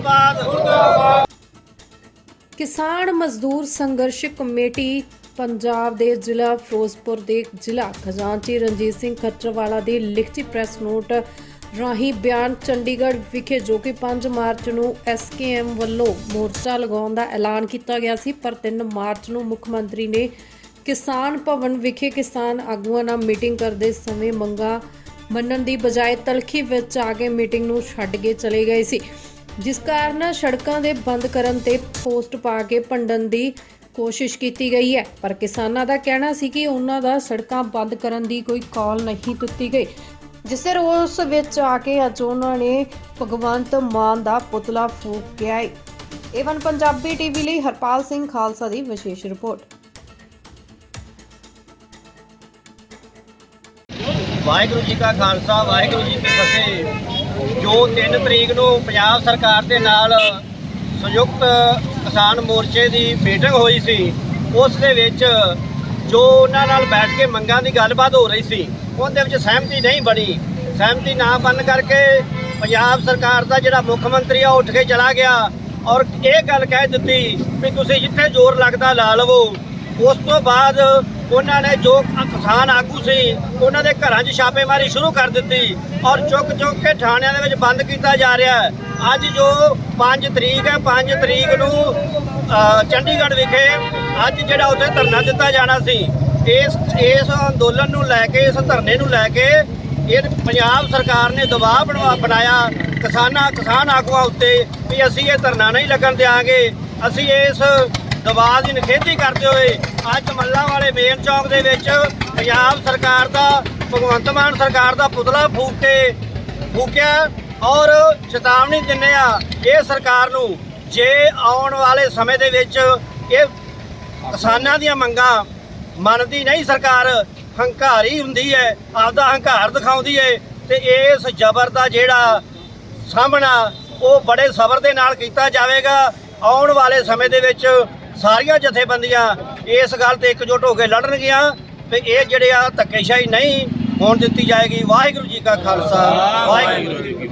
ਮੁਰਦਾਬਾਦ ਕਿਸਾਨ ਮਜ਼ਦੂਰ ਸੰਘਰਸ਼ ਕਮੇਟੀ ਪੰਜਾਬ ਦੇ ਜ਼ਿਲ੍ਹਾ ਫਿਰੋਜ਼ਪੁਰ ਦੇ ਜ਼ਿਲ੍ਹਾ ਖਜ਼ਾਨਚੀ ਰਣਜੀਤ ਸਿੰਘ ਖੱਟਰਵਾਲਾ ਦੀ ਲਿਖਤੀ ਪ੍ਰੈਸ ਨੋਟ ਰਾਹੀਂ ਬਿਆਨ ਚੰਡੀਗੜ੍ਹ ਵਿਖੇ, ਜੋ ਕਿ 5 ਮਾਰਚ ਨੂੰ ਐਸਕੇਐਮ ਵੱਲੋਂ ਮੋਰਚਾ ਲਗਾਉਣ ਦਾ ਐਲਾਨ ਕੀਤਾ ਗਿਆ ਸੀ, ਪਰ 3 ਮਾਰਚ ਨੂੰ ਮੁੱਖ ਮੰਤਰੀ ਨੇ ਕਿਸਾਨ ਭਵਨ ਵਿਖੇ ਕਿਸਾਨ ਆਗੂਆਂ ਨਾਲ ਮੀਟਿੰਗ ਕਰਦੇ ਸਮੇਂ ਮੰਗਾਂ ਮੰਨਣ ਦੀ ਬਜਾਏ ਤਲਖੀ ਵਿੱਚ ਆ ਕੇ ਮੀਟਿੰਗ ਨੂੰ ਛੱਡ ਕੇ ਚਲੇ ਗਏ ਸੀ। ਜਿਸ ਕਾਰਨ ਸੜਕਾਂ ਦੇ ਬੰਦ ਕਰਨ ਤੇ ਪੋਸਟ ਪਾ ਕੇ ਭੰਡਣ ਦੀ ਕੋਸ਼ਿਸ਼ ਕੀਤੀ ਗਈ ਹੈ। ਪਰ ਕਿਸਾਨਾਂ ਦਾ ਕਹਿਣਾ ਸੀ ਕਿ ਉਹਨਾਂ ਦਾ ਸੜਕਾਂ ਬੰਦ ਕਰਨ ਦੀ ਕੋਈ ਕਾਲ ਨਹੀਂ ਦਿੱਤੀ ਗਈ। ਜਿਸ ਦੇ ਰੋਸ ਵਿੱਚ ਆ ਕੇ ਅੱਜ ਉਹਨਾਂ ਨੇ ਭਗਵੰਤ ਮਾਨ ਦਾ ਪੁਤਲਾ ਫੂਕ ਗਿਆ ਹੈ ਏਵਨ ਪੰਜਾਬੀ ਟੀਵੀ ਲਈ ਹਰਪਾਲ ਸਿੰਘ ਖਾਲਸਾ ਦੀ ਵਿਸ਼ੇਸ਼ ਰਿਪੋਰਟ। ਵਾਹਿਗੁਰੂ ਜੀ ਕਾ ਖਾਲਸਾ, ਵਾਹਿਗੁਰੂ ਜੀ ਕੀ ਫਤਿਹ। ਜੋ 3 ਤਰੀਕ ਨੂੰ ਪੰਜਾਬ ਸਰਕਾਰ ਦੇ ਨਾਲ ਸੰਯੁਕਤ ਕਿਸਾਨ ਮੋਰਚੇ ਦੀ ਮੀਟਿੰਗ ਹੋਈ ਸੀ, ਉਸ ਦੇ ਵਿੱਚ ਜੋ ਉਹਨਾਂ ਨਾਲ ਬੈਠ ਕੇ ਮੰਗਾਂ ਦੀ ਗੱਲਬਾਤ ਹੋ ਰਹੀ ਸੀ, ਉਹਦੇ ਵਿੱਚ ਸਹਿਮਤੀ ਨਹੀਂ ਬਣੀ। ਸਹਿਮਤੀ ਨਾ ਬਣਨ ਕਰਕੇ ਪੰਜਾਬ ਸਰਕਾਰ ਦਾ ਜਿਹੜਾ ਮੁੱਖ ਮੰਤਰੀ ਆ, ਉਹ ਉੱਠ ਕੇ ਚਲਾ ਗਿਆ ਔਰ ਇਹ ਗੱਲ ਕਹਿ ਦਿੱਤੀ ਵੀ ਤੁਸੀਂ ਜਿੱਥੇ ਜ਼ੋਰ ਲੱਗਦਾ ਲਾ ਲਵੋ। ਉਸ ਤੋਂ ਬਾਅਦ ਉਹਨਾਂ ਨੇ ਜੋ ਕਿਸਾਨ ਆਗੂ ਸੀ, ਉਹਨਾਂ ਦੇ ਘਰਾਂ 'ਚ ਛਾਪੇਮਾਰੀ ਸ਼ੁਰੂ ਕਰ ਦਿੱਤੀ ਔਰ ਚੁੱਕ ਚੁੱਕ ਕੇ ਥਾਣਿਆਂ ਦੇ ਵਿੱਚ ਬੰਦ ਕੀਤਾ ਜਾ ਰਿਹਾ ਹੈ। ਅੱਜ ਜੋ 5 ਤਰੀਕ ਹੈ 5 ਤਰੀਕ ਨੂੰ ਚੰਡੀਗੜ੍ਹ ਵਿਖੇ ਅੱਜ ਜਿਹੜਾ ਉੱਥੇ ਧਰਨਾ ਦਿੱਤਾ ਜਾਣਾ ਸੀ, ਇਸ ਇਸ ਅੰਦੋਲਨ ਨੂੰ ਲੈ ਕੇ, ਇਸ ਧਰਨੇ ਨੂੰ ਲੈ ਕੇ ਇਹ ਪੰਜਾਬ ਸਰਕਾਰ ਨੇ ਦਬਾਅ ਬਣਵਾ, ਬਣਾਇਆ। ਕਿਸਾਨਾਂ, ਕਿਸਾਨ ਆਗੂਆਂ ਉੱਤੇ ਵੀ ਅਸੀਂ ਇਹ ਧਰਨਾ ਨਹੀਂ ਲੱਗਣ ਦਿਆਂਗੇ। ਅਸੀਂ ਇਸ ਦਬਾਅ ਦੀ ਨਿਖੇਧੀ ਕਰਦੇ ਹੋਏ ਅੱਜ ਮੱਲਾ ਵਾਲੇ ਮੇਨ ਚੌਕ ਦੇ ਵਿੱਚ ਪੰਜਾਬ ਸਰਕਾਰ ਦਾ, ਭਗਵੰਤ ਮਾਨ ਸਰਕਾਰ ਦਾ ਪੁਤਲਾ ਫੂਕ ਕੇ ਫੂਕਿਆ ਔਰ ਚੇਤਾਵਨੀ ਦਿੰਨੇ ਆ ਇਹ ਸਰਕਾਰ ਨੂੰ ਜੇ ਆਉਣ ਵਾਲੇ ਸਮੇਂ ਦੇ ਵਿੱਚ ਇਹ ਕਿਸਾਨਾਂ ਦੀਆਂ ਮੰਗਾਂ ਮੰਨਦੀ ਨਹੀਂ ਸਰਕਾਰ, ਹੰਕਾਰੀ ਹੁੰਦੀ ਹੈ, ਆਪਦਾ ਹੰਕਾਰ ਦਿਖਾਉਂਦੀ ਹੈ ਤੇ ਇਸ ਜ਼ਬਰ ਦਾ ਜਿਹੜਾ ਸਾਹਮਣਾ ਉਹ ਬੜੇ ਸਬਰ ਦੇ ਨਾਲ ਕੀਤਾ ਜਾਵੇਗਾ। ਆਉਣ ਵਾਲੇ ਸਮੇਂ ਦੇ ਵਿੱਚ ਸਾਰੀਆਂ ਜਥੇਬੰਦੀਆਂ ਇਸ ਗੱਲ ਤੇ ਇਕਜੁੱਟ ਹੋ ਕੇ ਲੜਨਗੀਆਂ ਤੇ ਇਹ ਜਿਹੜੇ ਆ ਧੱਕੇਸ਼ਾਹੀ ਨਹੀਂ ਹੋਣ ਦਿੱਤੀ ਜਾਏਗੀ। ਵਾਹਿਗੁਰੂ ਜੀ ਕਾ ਖਾਲਸਾ, ਵਾਹਿਗੁਰੂ ਜੀ